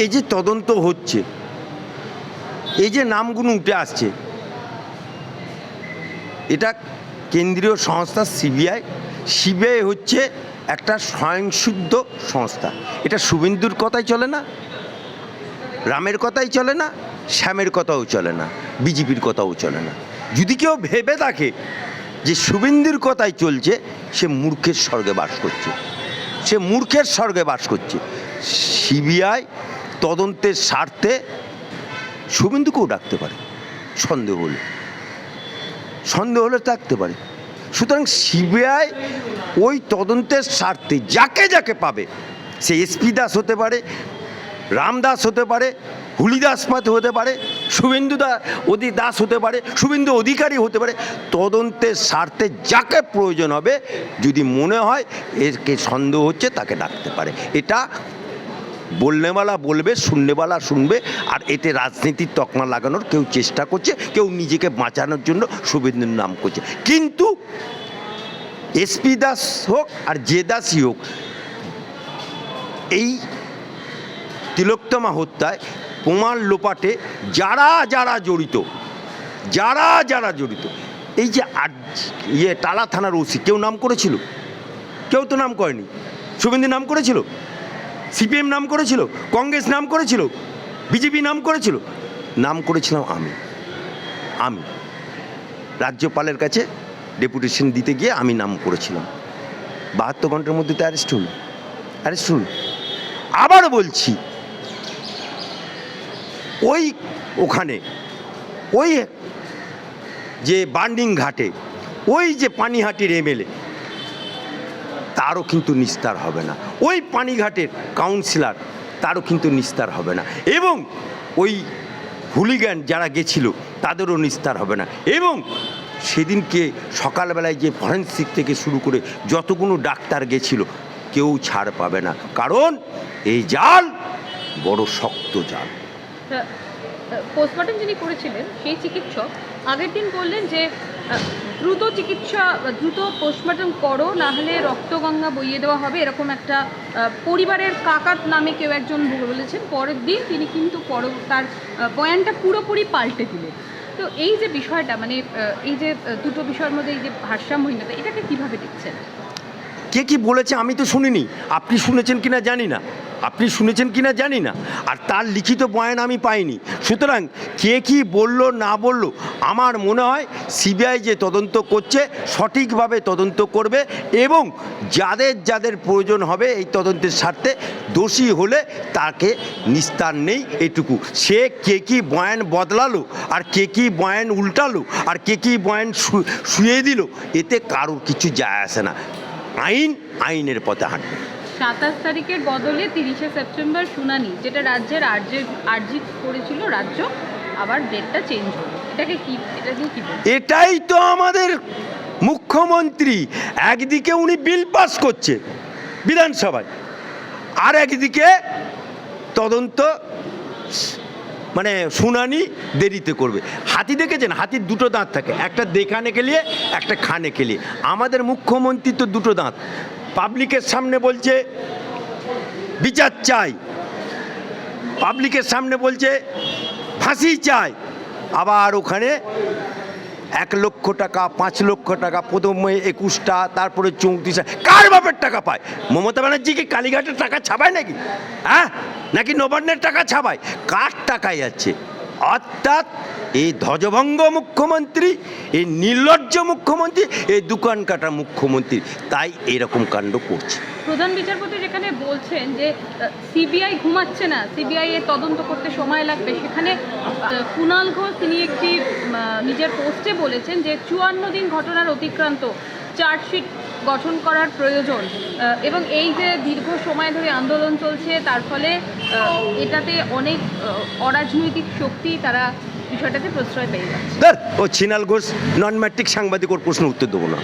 এই যে তদন্ত হচ্ছে, এই যে নামগুলো উঠে আসছে, এটা কেন্দ্রীয় সংস্থা সিবিআই সিবিআই হচ্ছে একটা স্বয়ংসিদ্ধ সংস্থা। এটা শুভেন্দুর কথাই চলে না, রামের কথাই চলে না, শ্যামের কথাও চলে না, বিজেপির কথাও চলে না। যদি কেউ ভেবে থাকে যে শুভেন্দুর কথাই চলছে, সে মূর্খের স্বর্গে বাস করছে। সে মূর্খের স্বর্গে বাস করছে। সিবিআই তদন্তের স্বার্থে শুভেন্দুকেও ডাকতে পারে। সন্দেহ হলে। সন্দেহ হলে থাকতে পারে। সুতরাং সিবিআই ওই তদন্তের স্বার্থে যাকে যাকে পাবে, সে এসপি দাস হতে পারে রামদাস হতে পারে হুলিদাস পাত হতে পারে, শুভেন্দু দা অধি দাস হতে পারে, শুভেন্দু অধিকারী হতে পারে, তদন্তের স্বার্থে যাকে প্রয়োজন হবে, যদি মনে হয় একে সন্দেহ হচ্ছে তাকে ডাকতে পারে। এটা বলনেওয়ালা বলবে, শুননেওয়ালা শুনবে, আর এতে রাজনীতির তকমা লাগানোর কেউ চেষ্টা করছে, কেউ নিজেকে বাঁচানোর জন্য শুভেন্দুর নাম করছে। কিন্তু এসপি দাস হোক আর যে দাসই হোক, এই তিলোত্তমা হত্যায় প্রমাণ লোপাটে যারা যারা জড়িত, যারা যারা জড়িত, এই যে আজ ইয়ে টালা থানার ওসি, কেউ নাম করেছিল? কেউ তো নাম করেনি। শুভেন্দু নাম করেছিল? সিপিএম নাম করেছিল, কংগ্রেস নাম করেছিল, বিজেপি নাম করেছিল, নাম করেছিলাম আমি। আমি। রাজ্যপালের কাছে ডেপুটেশন দিতে গিয়ে আমি নাম করেছিলাম। বাহাত্তর ঘণ্টার মধ্যে তো অ্যারেস্ট হল। অ্যারেস্ট হল। আবার বলছি, ওই ওখানে, ওই যে বান্ডিং ঘাটে, ওই যে পানিহাটির এমএলএ তারও কিন্তু নিস্তার হবে না। ওই পানিঘাটের কাউন্সিলর তারও কিন্তু নিস্তার হবে না। এবং ওই হুলিগ্যান যারা গেছিল তাদেরও নিস্তার হবে না। এবং সেদিনকে সকালবেলায় যে ফরেন্সিক থেকে শুরু করে যতগুলো ডাক্তার গেছিল, কেউ ছাড় পাবে না। কারণ এই জাল বড় শক্ত জাল। পোস্টমর্টম যিনি করেছিলেন, সেই চিকিৎসক আগের দিন বললেন যে দ্রুত চিকিৎসা, দ্রুত পোস্টমর্টম করো না হলে রক্তগঙ্গা বইয়ে দেওয়া হবে, এরকম একটা পরিবারের কাকাত নামে কেউ একজন বলেছেন, পরের দিন তিনি কিন্তু পর, তার বয়ানটা পুরোপুরি পাল্টে দিলেন। তো এই যে বিষয়টা মানে এই যে দুটো বিষয়ের মধ্যে এই যে ভারসাম্যহীনতা, এটাকে কীভাবে দেখছেন? কে কি বলেছে আমি তো শুনিনি। আপনি শুনেছেন কিনা জানি না। আপনি শুনেছেন কিনা জানি না। আর তার লিখিত বয়ান আমি পাইনি। সুতরাং কে কি বলল না বলল আমার মনে হয় সিবিআই যে তদন্ত করছে সঠিকভাবে তদন্ত করবে এবং যাদের যাদের প্রয়োজন হবে এই তদন্তের স্বার্থে দোষী হলে তাকে নিস্তার নেই এটুকু। সে কে কি বয়ান বদলালো, আর কে কি বয়ান উল্টালো, আর কে কি বয়ান শুয়ে দিল, এতে কারোর কিছু যায় আসে না। আইন আইনের পথে হাঁটবে। সাতাশ তারিখের বদলে তিরিশে সেপ্টেম্বর শুনানি, যেটা রাজ্যের আর্জি আর্জি করেছিল রাজ্য, আবার ডেটটা চেঞ্জ হলো। এটাই তো আমাদের মুখ্যমন্ত্রী। একদিকে উনি বিল পাস করছে বিধানসভায়, আর একদিকে তদন্ত মানে শুনানি দেরিতে করবে। হাতি দেখেছেন? হাতির দুটো দাঁত থাকে, একটা দেখানে গেলিয়ে একটা খানে খেলিয়ে আমাদের মুখ্যমন্ত্রী তো দুটো দাঁত। পাবলিকের সামনে বলছে, বিচার চাই। পাবলিকের সামনে বলছে, ফাঁসি চাই। আবার ওখানে এক লক্ষ টাকা, পাঁচ লক্ষ টাকা, প্রথমে একুশটা, তারপরে চৌত্রিশ কার বাপের টাকা পায়? মমতা ব্যানার্জিকে কালীঘাটের টাকা ছাপায় নাকি? হ্যাঁ? নাকি নবান্নের টাকা ছাপায়? কার টাকায় যাচ্ছে? অর্থাৎ এই ধ্বজভঙ্গ মুখ্যমন্ত্রী, এই নির্লজ্জ মুখ্যমন্ত্রী, এই দোকান কাটা মুখ্যমন্ত্রী, তাই এরকম কাণ্ড করছে। প্রধান বিচারপতি যেখানে বলছেন যে সিবিআই ঘুমাচ্ছে না, সিবিআই এর তদন্ত করতে সময় লাগবে, সেখানে কুণাল ঘোষ, তিনি একটি নিজের পোস্টে বলেছেন যে, চুয়ান্ন দিন ঘটনার অতিক্রান্ত, চার্জশিট গঠন করার প্রয়োজন। এবং এই যে দীর্ঘ সময় ধরে আন্দোলন চলছে, তার ফলে এটাতে অনেক অরাজনৈতিক শক্তি তারা বিষয়টাতে প্রশ্রয় পেয়ে যাচ্ছে। ও ছিনাল ঘোষ নন ম্যাট্রিক সাংবাদিক ওর প্রশ্ন উত্তর দেবো না।